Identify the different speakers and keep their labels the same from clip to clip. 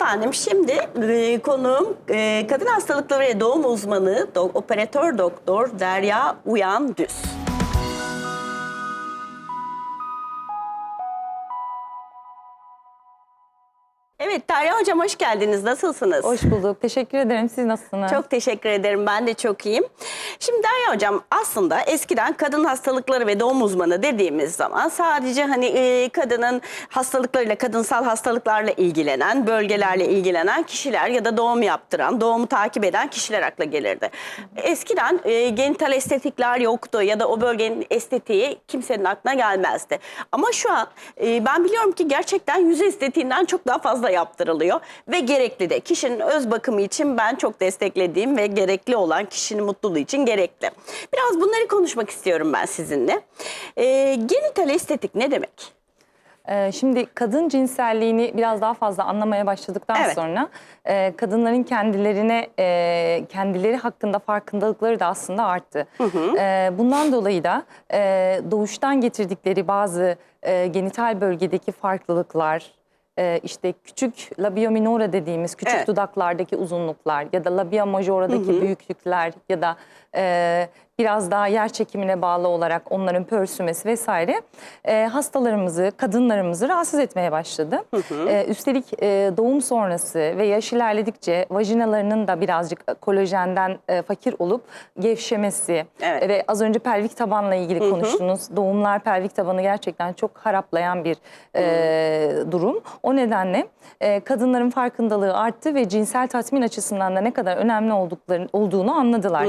Speaker 1: efendim şimdi e, konuğum e, kadın hastalıkları ve doğum uzmanı do- operatör doktor Derya Uyan Düz. Evet Derya Hocam hoş geldiniz. Nasılsınız?
Speaker 2: Hoş bulduk. Teşekkür ederim. Siz nasılsınız?
Speaker 1: Çok teşekkür ederim. Ben de çok iyiyim. Şimdi Derya Hocam aslında eskiden kadın hastalıkları ve doğum uzmanı dediğimiz zaman sadece hani e, kadının hastalıklarıyla, kadınsal hastalıklarla ilgilenen, bölgelerle ilgilenen kişiler ya da doğum yaptıran, doğumu takip eden kişiler akla gelirdi. Eskiden e, genital estetikler yoktu ya da o bölgenin estetiği kimsenin aklına gelmezdi. Ama şu an e, ben biliyorum ki gerçekten yüz estetiğinden çok daha fazla yaptırılıyor ve gerekli de. Kişinin öz bakımı için ben çok desteklediğim ve gerekli olan kişinin mutluluğu için gerekli. Biraz bunları konuşmak istiyorum ben sizinle. E, genital estetik ne demek?
Speaker 2: Ee, şimdi kadın cinselliğini biraz daha fazla anlamaya başladıktan
Speaker 1: Evet.
Speaker 2: sonra e, kadınların kendilerine e, kendileri hakkında farkındalıkları da aslında arttı. Ee, bundan dolayı da e, doğuştan getirdikleri bazı genital bölgedeki farklılıklar, e, işte küçük labia minora dediğimiz küçük
Speaker 1: Evet.
Speaker 2: dudaklardaki uzunluklar ya da labia majoradaki büyüklükler ya da e, biraz daha yer çekimine bağlı olarak onların pörsümesi vesaire e, hastalarımızı, kadınlarımızı rahatsız etmeye başladı. E, üstelik e, doğum sonrası ve yaş ilerledikçe vajinalarının da birazcık kolajenden e, fakir olup gevşemesi
Speaker 1: Evet.
Speaker 2: ve az önce pelvik tabanla ilgili konuştunuz. Doğumlar pelvik tabanı gerçekten çok haraplayan bir e, durum. O nedenle e, kadınların farkındalığı arttı ve cinsel tatmin açısından da ne kadar önemli oldukları, olduğunu anladılar.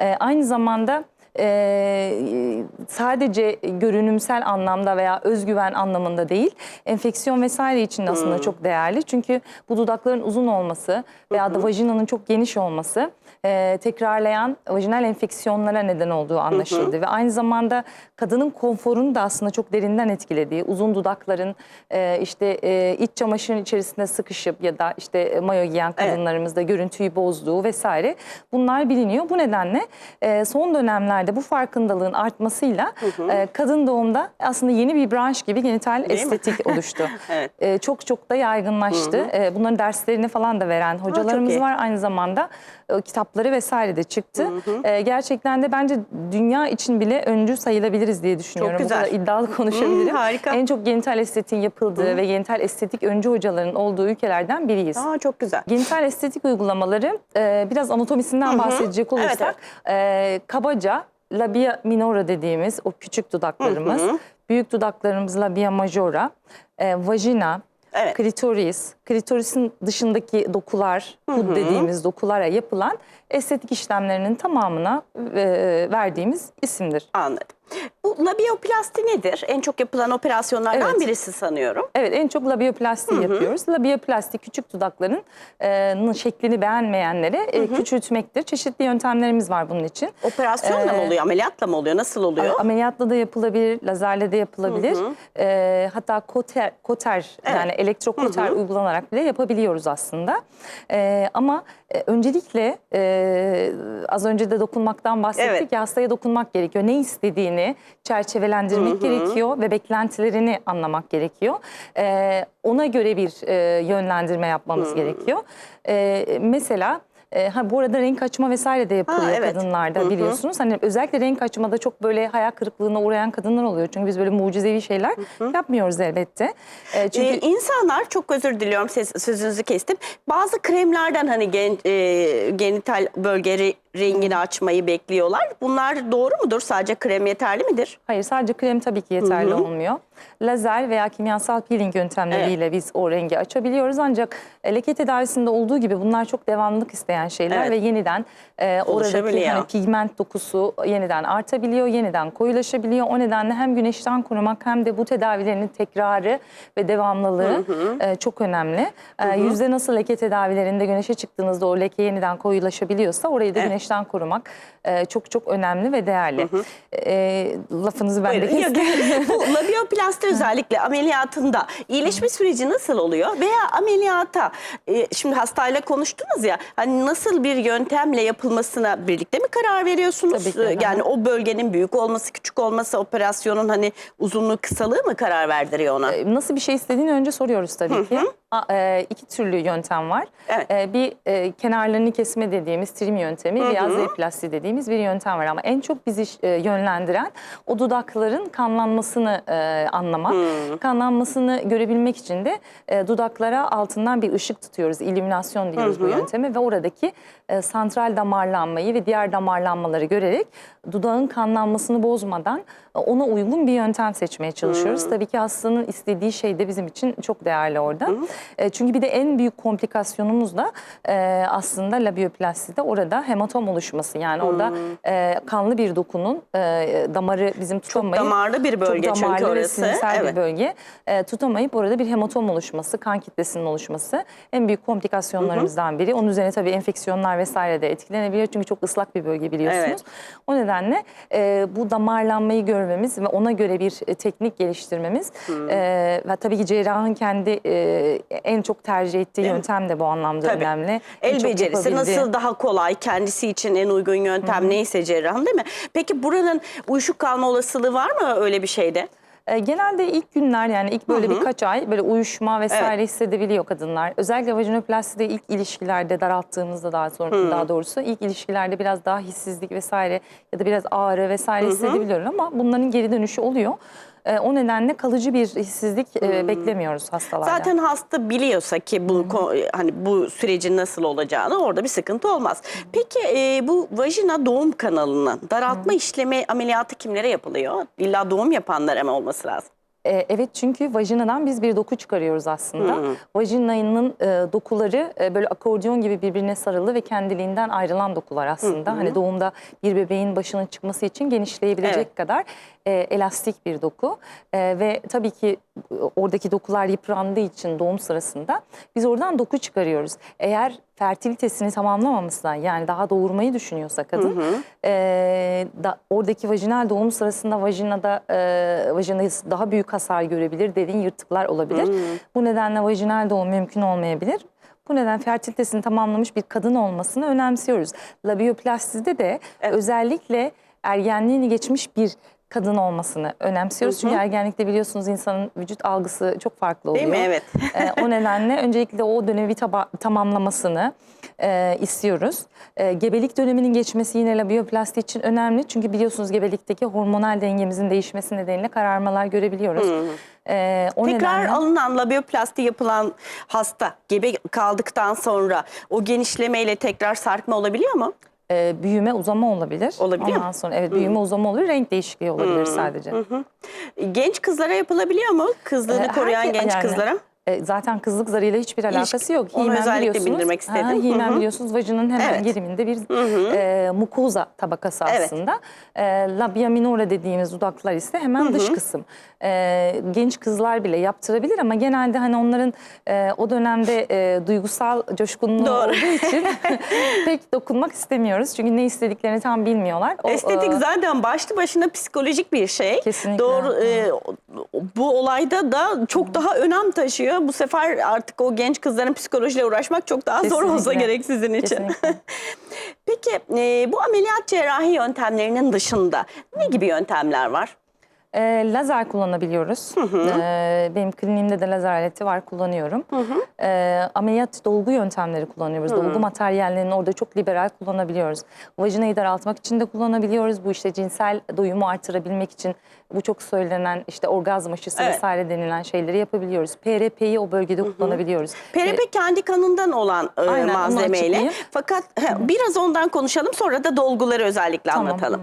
Speaker 2: E, aynı zamanda e, sadece görünümsel anlamda veya özgüven anlamında değil, enfeksiyon vesaire için de aslında çok değerli. Çünkü bu dudakların uzun olması veya da vajinanın çok geniş olması e, tekrarlayan vajinal enfeksiyonlara neden olduğu anlaşıldı. Ve aynı zamanda kadının konforunu da aslında çok derinden etkilediği, uzun dudakların e, işte e, iç çamaşırın içerisinde sıkışıp ya da işte mayo giyen kadınlarımızda görüntüyü bozduğu vesaire bunlar biliniyor. Bu nedenle e, son dönemlerde bu farkındalığın artmasıyla e, kadın doğumda aslında yeni bir branş gibi genital
Speaker 1: Değil mi?
Speaker 2: estetik oluştu.
Speaker 1: Evet.
Speaker 2: E, çok çok da yaygınlaştı. E, bunların derslerini falan da veren hocalarımız
Speaker 1: iyi.
Speaker 2: var. Aynı zamanda e, kitapları vesaire de çıktı. E, gerçekten de bence dünya için bile öncü sayılabiliriz diye düşünüyorum.
Speaker 1: güzel.
Speaker 2: Bu kadar iddialı konuşabilirim.
Speaker 1: Hmm, harika.
Speaker 2: En çok genital estetiğin yapıldığı ve genital estetik öncü hocaların olduğu ülkelerden biriyiz.
Speaker 1: Aa, çok güzel.
Speaker 2: Genital estetik uygulamaları e, biraz anatomisinden bahsedecek
Speaker 1: Evet,
Speaker 2: olursak e, kabaca labia minora dediğimiz o küçük dudaklarımız, büyük dudaklarımız labia majora, e, vajina,
Speaker 1: Evet.
Speaker 2: klitoris, klitorisin dışındaki dokular, hud dediğimiz dokulara yapılan estetik işlemlerinin tamamına e, verdiğimiz isimdir.
Speaker 1: Anladım. Bu labioplasti nedir? En çok yapılan operasyonlardan
Speaker 2: Evet.
Speaker 1: birisi sanıyorum.
Speaker 2: Evet en çok labioplasti yapıyoruz. Labioplasti küçük dudakların e, nın şeklini beğenmeyenlere e, küçültmektir. Çeşitli yöntemlerimiz var bunun için.
Speaker 1: Operasyonla mı oluyor, ameliyatla mı oluyor, nasıl oluyor?
Speaker 2: Ameliyatla da yapılabilir, lazerle de yapılabilir. E, hatta koter, koter yani elektrokoter uygulanarak bile yapabiliyoruz aslında. E, ama e, öncelikle e, az önce de dokunmaktan bahsettik
Speaker 1: Evet.
Speaker 2: ya hastaya dokunmak gerekiyor. Ne istediğini çerçevelendirmek gerekiyor ve beklentilerini anlamak gerekiyor. E, ona göre bir e, yönlendirme yapmamız gerekiyor. E, mesela e, ha bu arada renk açma vesaire de yapılıyor
Speaker 1: Ha, evet.
Speaker 2: kadınlarda biliyorsunuz. Hani özellikle renk açmada çok böyle hayal kırıklığına uğrayan kadınlar oluyor. Çünkü biz böyle mucizevi şeyler yapmıyoruz elbette. E, çünkü
Speaker 1: Ee, insanlar çok özür diliyorum ses- sözünüzü kestim. Bazı kremlerden hani gen, e, genital bölge re- rengini açmayı bekliyorlar. Bunlar doğru mudur? Sadece krem yeterli midir?
Speaker 2: hayır sadece krem tabii ki yeterli olmuyor. Lazer veya kimyasal peeling yöntemleriyle biz o rengi açabiliyoruz. Ancak e, leke tedavisinde olduğu gibi bunlar çok devamlılık isteyen şeyler
Speaker 1: Evet.
Speaker 2: ve yeniden e, oradaki hani pigment dokusu yeniden artabiliyor, yeniden koyulaşabiliyor. O nedenle hem güneşten korumak hem de bu tedavilerin tekrarı ve devamlılığı e, çok önemli. E, yüzde nasıl leke tedavilerinde güneşe çıktığınızda o leke yeniden koyulaşabiliyorsa orayı da
Speaker 1: Evet.
Speaker 2: Güneşten korumak e, çok çok önemli ve değerli. E, lafınızı ben de
Speaker 1: Buyurun.
Speaker 2: kestim.
Speaker 1: Yok, Bu labioplasti özellikle ameliyatında iyileşme süreci nasıl oluyor? Veya ameliyata e, şimdi hastayla konuştunuz ya hani nasıl bir yöntemle yapılmasına birlikte mi karar veriyorsunuz?
Speaker 2: Tabii ki,
Speaker 1: E,
Speaker 2: hı.
Speaker 1: Yani o bölgenin büyük olması küçük olması operasyonun hani uzunluğu kısalığı mı karar verdiriyor ona?
Speaker 2: E, Nasıl bir şey istediğini önce soruyoruz tabii ki. E, iki türlü yöntem var.
Speaker 1: Evet.
Speaker 2: E, bir e, kenarlarını kesme dediğimiz trim yöntemi veya Z dediğimiz bir yöntem var ama en çok bizi e, yönlendiren o dudakların kanlanmasını e, anlamak. Kanlanmasını görebilmek için de e, dudaklara altından bir ışık tutuyoruz. İllüminasyon diyoruz bu yönteme ve oradaki e, santral damarlanmayı ve diğer damarlanmaları görerek dudağın kanlanmasını bozmadan ona uygun bir yöntem seçmeye çalışıyoruz. Tabii ki hastanın istediği şey de bizim için çok değerli orada. E, çünkü bir de en büyük komplikasyonumuz da e, aslında labiyoplastide orada hematom oluşması. Yani orada e, kanlı bir dokunun e, damarı bizim tutamayıp
Speaker 1: damarlı bir bölge
Speaker 2: çok
Speaker 1: çünkü
Speaker 2: damarlı ve
Speaker 1: orası.
Speaker 2: sinirel
Speaker 1: Evet.
Speaker 2: bir bölge. E, tutamayıp orada bir hematom oluşması, kan kitlesinin oluşması en büyük komplikasyonlarımızdan biri. Onun üzerine tabii enfeksiyonlar vesaire de etkilenebilir. Çünkü çok ıslak bir bölge biliyorsunuz.
Speaker 1: Evet.
Speaker 2: O nedenle e, bu damarlanmayı görmemiz ve ona göre bir e, teknik geliştirmemiz e, ve tabii ki cerrahın kendi e, en çok tercih ettiği yöntem de bu anlamda
Speaker 1: Tabii.
Speaker 2: önemli. En
Speaker 1: El
Speaker 2: çok
Speaker 1: becerisi nasıl daha kolay, kendisi için en uygun yöntem neyse cerrahın değil mi? Peki buranın uyuşuk kalma olasılığı var mı öyle bir şeyde?
Speaker 2: E, genelde ilk günler yani ilk böyle birkaç ay böyle uyuşma vesaire hissedebiliyor kadınlar. Özellikle vajinoplastide ilk ilişkilerde daralttığımızda daha sonra daha doğrusu ilk ilişkilerde biraz daha hissizlik vesaire ya da biraz ağrı vesaire hissedebiliyorlar ama bunların geri dönüşü oluyor. E, o nedenle kalıcı bir hissizlik e, beklemiyoruz hastalarda.
Speaker 1: Zaten hasta biliyorsa ki bu ko- hani bu sürecin nasıl olacağını orada bir sıkıntı olmaz. Peki e, bu vajina doğum kanalının daraltma işlemi ameliyatı kimlere yapılıyor? İlla doğum yapanlara mı olması lazım?
Speaker 2: E, evet çünkü vajinadan biz bir doku çıkarıyoruz aslında. Vajinanın e, dokuları e, böyle akordeon gibi birbirine sarılı ve kendiliğinden ayrılan dokular aslında. Hani doğumda bir bebeğin başının çıkması için genişleyebilecek
Speaker 1: Evet.
Speaker 2: kadar e, elastik bir doku. E, ve tabii ki e, oradaki dokular yıprandığı için doğum sırasında biz oradan doku çıkarıyoruz. Eğer fertilitesini tamamlamamışsa yani daha doğurmayı düşünüyorsa kadın e, da, oradaki vajinal doğum sırasında vajinada e, vajinası daha büyük hasar görebilir dediğin yırtıklar olabilir. Bu nedenle vajinal doğum mümkün olmayabilir. Bu neden fertilitesini tamamlamış bir kadın olmasını önemsiyoruz. Labiyoplastide de özellikle ergenliğini geçmiş bir kadın olmasını önemsiyoruz. Çünkü ergenlikte biliyorsunuz insanın vücut algısı çok farklı oluyor.
Speaker 1: Değil mi? Evet.
Speaker 2: Ee, o nedenle öncelikle o dönemi tamamlamasını e, istiyoruz. E, gebelik döneminin geçmesi yine labiyoplasti için önemli. Çünkü biliyorsunuz gebelikteki hormonal dengemizin değişmesi nedeniyle kararmalar görebiliyoruz. E, o
Speaker 1: Tekrar
Speaker 2: nedenle-
Speaker 1: alınan labioplasti yapılan hasta gebe kaldıktan sonra o genişlemeyle tekrar sarkma olabiliyor mu?
Speaker 2: E, büyüme uzama olabilir.
Speaker 1: Olabiliyor
Speaker 2: Ondan sonra evet büyüme uzama olur, renk değişikliği olabilir sadece.
Speaker 1: Genç kızlara yapılabiliyor mu? Kızlığını
Speaker 2: Ee,
Speaker 1: koruyan
Speaker 2: herke-
Speaker 1: genç
Speaker 2: yani,
Speaker 1: kızlara?
Speaker 2: E, zaten kızlık zarıyla hiçbir alakası yok.
Speaker 1: onu özellikle
Speaker 2: biliyorsunuz.
Speaker 1: bildirmek istedim.
Speaker 2: Ha,
Speaker 1: Hı
Speaker 2: himen
Speaker 1: hı.
Speaker 2: biliyorsunuz vajinin hemen
Speaker 1: Evet.
Speaker 2: geriminde bir e, mukoza tabakası
Speaker 1: Evet.
Speaker 2: aslında. E, labia minora dediğimiz dudaklar ise hemen dış kısım. E, genç kızlar bile yaptırabilir ama genelde hani onların e, o dönemde e, duygusal coşkunluğu
Speaker 1: Doğru.
Speaker 2: olduğu için pek dokunmak istemiyoruz. Çünkü ne istediklerini tam bilmiyorlar. O,
Speaker 1: Estetik
Speaker 2: e,
Speaker 1: zaten başlı başına psikolojik bir şey.
Speaker 2: Kesinlikle.
Speaker 1: Doğru. e, bu olayda da çok daha önem taşıyor. Bu sefer artık o genç kızların psikolojiyle uğraşmak çok daha zor olsa
Speaker 2: Kesinlikle.
Speaker 1: gerek sizin için.
Speaker 2: Kesinlikle.
Speaker 1: Peki e, bu ameliyat cerrahi yöntemlerinin dışında ne gibi yöntemler var?
Speaker 2: E, lazer kullanabiliyoruz. E, benim kliniğimde de lazer aleti var, kullanıyorum. E, ameliyat dolgu yöntemleri kullanıyoruz. Dolgu materyallerini orada çok liberal kullanabiliyoruz. Vajinayı daraltmak için de kullanabiliyoruz. Bu işte cinsel doyumu artırabilmek için bu çok söylenen işte orgazm aşısı
Speaker 1: Evet.
Speaker 2: vesaire denilen şeyleri yapabiliyoruz. PRP'yi o bölgede kullanabiliyoruz.
Speaker 1: PRP kendi kanından olan e,
Speaker 2: Aynen,
Speaker 1: malzemeyle. Fakat he, biraz ondan konuşalım sonra da dolguları özellikle
Speaker 2: Tamam.
Speaker 1: anlatalım.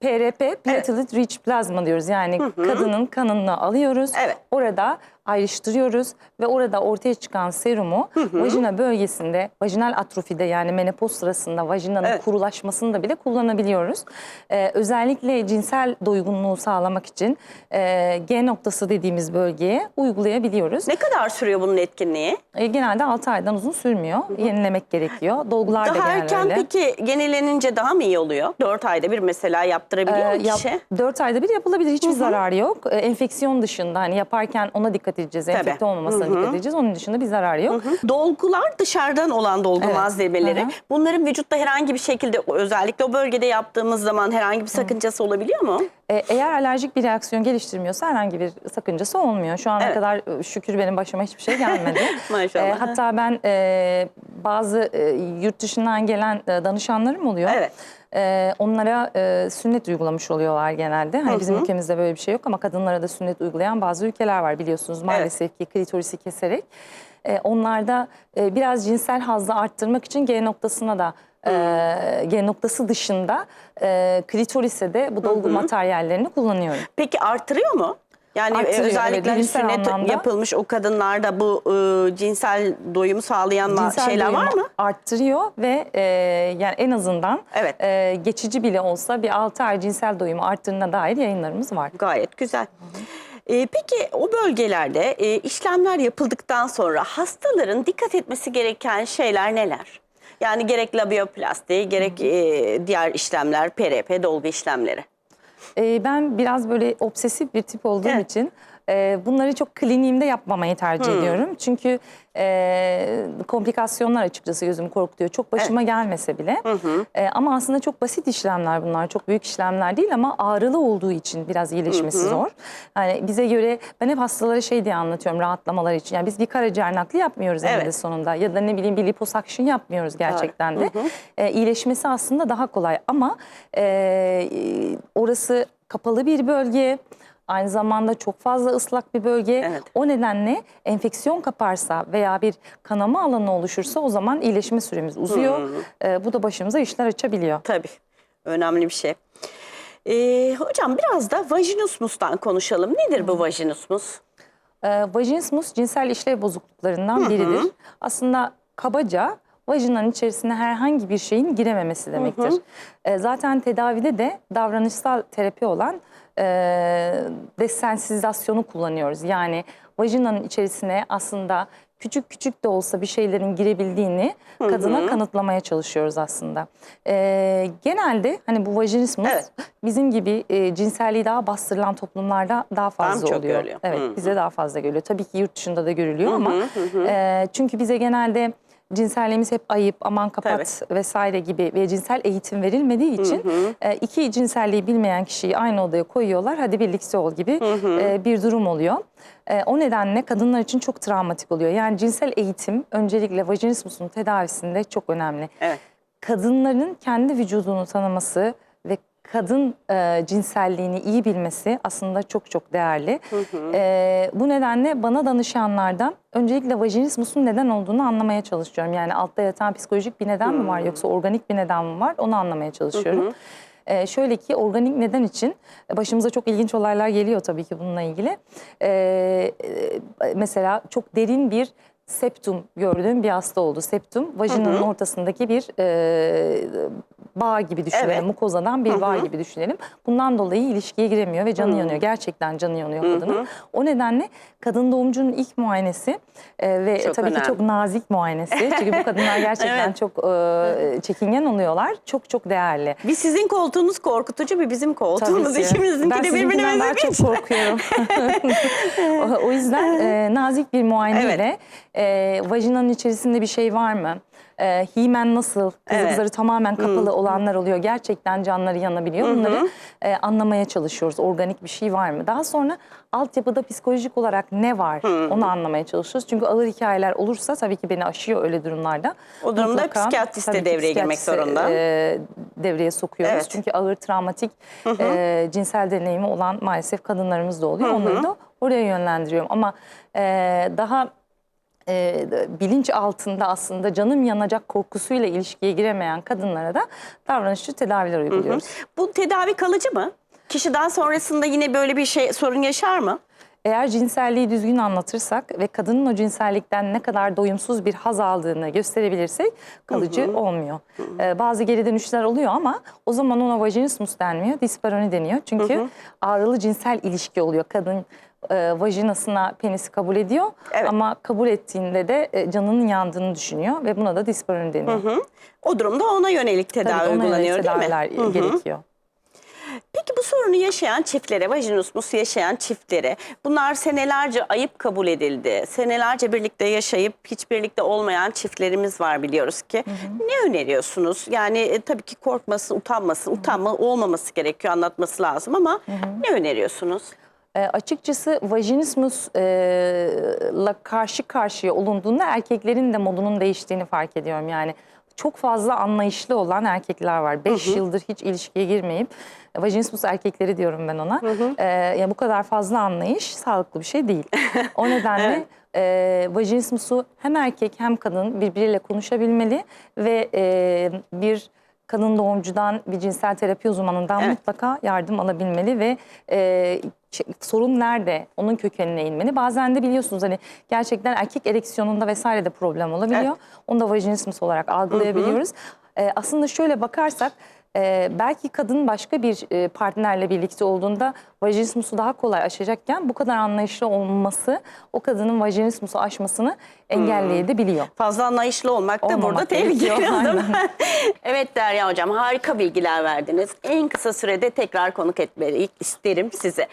Speaker 2: PRP, platelet rich plasma diyoruz. Yani kadının kanını alıyoruz.
Speaker 1: Evet.
Speaker 2: Orada ayrıştırıyoruz ve orada ortaya çıkan serumu vajina bölgesinde, vajinal atrofide yani menopoz sırasında vajinanın
Speaker 1: Evet.
Speaker 2: kurulaşmasında bile kullanabiliyoruz. Ee, özellikle cinsel doygunluğu sağlamak için e, G noktası dediğimiz bölgeye uygulayabiliyoruz.
Speaker 1: Ne kadar sürüyor bunun etkinliği?
Speaker 2: E, genelde 6 aydan uzun sürmüyor. Yenilemek gerekiyor. Dolgular da
Speaker 1: Daha
Speaker 2: genelde
Speaker 1: erken
Speaker 2: öyle.
Speaker 1: peki yenilenince daha mı iyi oluyor? 4 ayda bir mesela yaptırabiliyor mu
Speaker 2: Ee, yap-
Speaker 1: kişi?
Speaker 2: dört ayda bir yapılabilir. Hiçbir zararı yok. Ee, enfeksiyon dışında hani yaparken ona dikkat edeceğiz.
Speaker 1: Tabii.
Speaker 2: Enfekte olmamasına dikkat edeceğiz. Onun dışında bir zarar yok.
Speaker 1: Dolgular dışarıdan olan dolgu
Speaker 2: Evet.
Speaker 1: malzemeleri.
Speaker 2: Hı hı.
Speaker 1: Bunların vücutta herhangi bir şekilde özellikle o bölgede yaptığımız zaman herhangi bir sakıncası olabiliyor mu?
Speaker 2: E, eğer alerjik bir reaksiyon geliştirmiyorsa herhangi bir sakıncası olmuyor. Şu ana
Speaker 1: Evet.
Speaker 2: kadar e, şükür benim başıma hiçbir şey gelmedi.
Speaker 1: Maşallah.
Speaker 2: E, hatta ben e, bazı e, yurt dışından gelen e, danışanlarım oluyor.
Speaker 1: Evet.
Speaker 2: E, onlara e, sünnet uygulamış oluyorlar genelde. Hani bizim ülkemizde böyle bir şey yok ama kadınlara da sünnet uygulayan bazı ülkeler var biliyorsunuz maalesef ki klitorisi keserek. E, onlarda e, biraz cinsel hazzı arttırmak için G noktasına da e, G noktası dışında e, klitorise de bu dolgu materyallerini kullanıyorum.
Speaker 1: Peki artırıyor mu? Yani e,
Speaker 2: Artırıyor,
Speaker 1: özellikle
Speaker 2: evet,
Speaker 1: hani
Speaker 2: cinsel
Speaker 1: sünnet
Speaker 2: anlamda.
Speaker 1: yapılmış o kadınlarda bu e, cinsel doyumu sağlayan
Speaker 2: Cinsel
Speaker 1: şeyler var
Speaker 2: doyumu
Speaker 1: mı?
Speaker 2: Arttırıyor ve e, yani en azından
Speaker 1: Evet.
Speaker 2: e, geçici bile olsa bir 6 ay cinsel doyumu arttığına dair yayınlarımız var.
Speaker 1: Gayet güzel. E, peki o bölgelerde e, işlemler yapıldıktan sonra hastaların dikkat etmesi gereken şeyler neler? Yani gerek labioplasti, gerek e, diğer işlemler, PRP, dolgu işlemleri.
Speaker 2: E, ben biraz böyle obsesif bir tip olduğum
Speaker 1: Evet.
Speaker 2: için e, bunları çok kliniğimde yapmamayı tercih ediyorum. Çünkü e, komplikasyonlar açıkçası gözümü korkutuyor. Çok başıma gelmese bile. E, ama aslında çok basit işlemler bunlar. Çok büyük işlemler değil ama ağrılı olduğu için biraz iyileşmesi zor. Yani bize göre ben hep hastalara şey diye anlatıyorum rahatlamaları için. Yani biz bir karaciğer nakli yapmıyoruz eninde
Speaker 1: Evet.
Speaker 2: sonunda. Ya da ne bileyim bir liposuction yapmıyoruz gerçekten de. E, iyileşmesi aslında daha kolay ama e, orası kapalı bir bölge. Aynı zamanda çok fazla ıslak bir bölge.
Speaker 1: Evet.
Speaker 2: O nedenle enfeksiyon kaparsa veya bir kanama alanı oluşursa o zaman iyileşme süremiz uzuyor. E, bu da başımıza işler açabiliyor.
Speaker 1: Tabii. Önemli bir şey. E, hocam biraz da vajinismus'tan konuşalım. Nedir bu vajinismus?
Speaker 2: E, vajinismus cinsel işlev bozukluklarından biridir. Aslında kabaca vajinanın içerisine herhangi bir şeyin girememesi demektir. E, zaten tedavide de davranışsal terapi olan e, desensizasyonu kullanıyoruz. Yani vajinanın içerisine aslında küçük küçük de olsa bir şeylerin girebildiğini kadına kanıtlamaya çalışıyoruz aslında. E, genelde hani bu vajinismus
Speaker 1: Evet.
Speaker 2: bizim gibi e, cinselliği daha bastırılan toplumlarda daha fazla
Speaker 1: çok
Speaker 2: oluyor.
Speaker 1: görülüyor.
Speaker 2: Evet,
Speaker 1: Hı hı.
Speaker 2: bize daha fazla görülüyor. Tabii ki yurt dışında da görülüyor ama e, çünkü bize genelde cinselliğimiz hep ayıp, aman kapat vesaire gibi ve cinsel eğitim verilmediği için e, iki cinselliği bilmeyen kişiyi aynı odaya koyuyorlar. Hadi birlikte ol gibi e, bir durum oluyor. E, o nedenle kadınlar için çok travmatik oluyor. Yani cinsel eğitim öncelikle vajinismusun tedavisinde çok önemli
Speaker 1: Evet.
Speaker 2: kadınların kendi vücudunu tanıması kadın e, cinselliğini iyi bilmesi aslında çok çok değerli. E, bu nedenle bana danışanlardan öncelikle vajinismusun neden olduğunu anlamaya çalışıyorum. Yani altta yatan psikolojik bir neden mi var yoksa organik bir neden mi var onu anlamaya çalışıyorum. E, şöyle ki organik neden için başımıza çok ilginç olaylar geliyor tabii ki bununla ilgili. E, e, mesela çok derin bir septum gördüğüm bir hasta oldu. Septum vajinanın ortasındaki bir e, bağ gibi düşünelim.
Speaker 1: Evet.
Speaker 2: Mukozadan bir bağ gibi düşünelim. Bundan dolayı ilişkiye giremiyor ve canı yanıyor. Gerçekten canı yanıyor kadının. O nedenle kadın doğumcunun ilk muayenesi e, ve
Speaker 1: Çok
Speaker 2: tabii
Speaker 1: önemli.
Speaker 2: ki çok nazik muayenesi. Çünkü bu kadınlar gerçekten
Speaker 1: Evet.
Speaker 2: çok e, çekingen oluyorlar. Çok çok değerli.
Speaker 1: Bir sizin koltuğunuz korkutucu, bir bizim koltuğumuz. İkimizinki
Speaker 2: ben
Speaker 1: de birbirine
Speaker 2: daha çok korkuyorum. o, o yüzden e, nazik bir muayeneyle e, vajinanın içerisinde bir şey var mı? E, himen nasıl? Kızılızları
Speaker 1: Evet.
Speaker 2: tamamen kapalı olanlar oluyor. Gerçekten canları yanabiliyor. Bunları e, anlamaya çalışıyoruz. Organik bir şey var mı? Daha sonra altyapıda psikolojik olarak ne var? Onu anlamaya çalışıyoruz. Çünkü ağır hikayeler olursa tabii ki beni aşıyor öyle durumlarda.
Speaker 1: O durumda psikiyatrist de
Speaker 2: tabii ki
Speaker 1: devreye girmek
Speaker 2: psikiyatriste,
Speaker 1: zorunda.
Speaker 2: e, devreye sokuyoruz.
Speaker 1: Evet.
Speaker 2: Çünkü ağır travmatik e, cinsel deneyimi olan maalesef kadınlarımız da oluyor. Onları da oraya yönlendiriyorum. Ama e, daha e, bilinç altında aslında canım yanacak korkusuyla ilişkiye giremeyen kadınlara da davranışçı tedaviler uyguluyoruz.
Speaker 1: Bu tedavi kalıcı mı? Kişiden sonrasında yine böyle bir şey sorun yaşar mı?
Speaker 2: Eğer cinselliği düzgün anlatırsak ve kadının o cinsellikten ne kadar doyumsuz bir haz aldığını gösterebilirsek kalıcı olmuyor. Ee, bazı geri dönüşler oluyor ama o zaman ona vajinismus denmiyor, disparoni deniyor. Çünkü ağrılı cinsel ilişki oluyor. Kadın e, vajinasına penisi kabul ediyor
Speaker 1: Evet.
Speaker 2: ama kabul ettiğinde de e, canının yandığını düşünüyor ve buna da disparoni deniyor.
Speaker 1: Hı. O durumda ona yönelik
Speaker 2: Tabii
Speaker 1: tedavi
Speaker 2: ki ona yönelik
Speaker 1: uygulanıyor değil mi?
Speaker 2: tedaviler gerekiyor.
Speaker 1: Peki bu sorunu yaşayan çiftlere, vajinismus yaşayan çiftlere bunlar senelerce ayıp kabul edildi. Senelerce birlikte yaşayıp hiç birlikte olmayan çiftlerimiz var biliyoruz ki. Ne öneriyorsunuz? Yani e, tabii ki korkmasın, utanmasın. Utanma olmaması gerekiyor, anlatması lazım ama ne öneriyorsunuz?
Speaker 2: E, açıkçası vajinismusla karşı karşıya olunduğunda erkeklerin de modunun değiştiğini fark ediyorum. Yani çok fazla anlayışlı olan erkekler var. 5 yıldır hiç ilişkiye girmeyip vajinismus erkekleri diyorum ben ona. E, ya bu kadar fazla anlayış sağlıklı bir şey değil. O nedenle e, vajinismusu hem erkek hem kadın birbiriyle konuşabilmeli ve e, bir kadın doğumcudan bir cinsel terapi uzmanından
Speaker 1: Evet.
Speaker 2: mutlaka yardım alabilmeli ve e, sorun nerede onun kökenine inmeli. Bazen de biliyorsunuz hani gerçekten erkek ereksiyonunda vesaire de problem olabiliyor.
Speaker 1: Evet.
Speaker 2: Onu da vajinismus olarak algılayabiliyoruz. E, aslında şöyle bakarsak e, belki kadın başka bir e, partnerle birlikte olduğunda vajinismusu daha kolay aşacakken bu kadar anlayışlı olması o kadının vajinismusu aşmasını engelleyebiliyor.
Speaker 1: Fazla anlayışlı olmak da
Speaker 2: Olmamak
Speaker 1: burada tehlikeli.
Speaker 2: gerekiyor,
Speaker 1: evet Derya Hocam harika bilgiler verdiniz. En kısa sürede tekrar konuk etmeyi isterim size.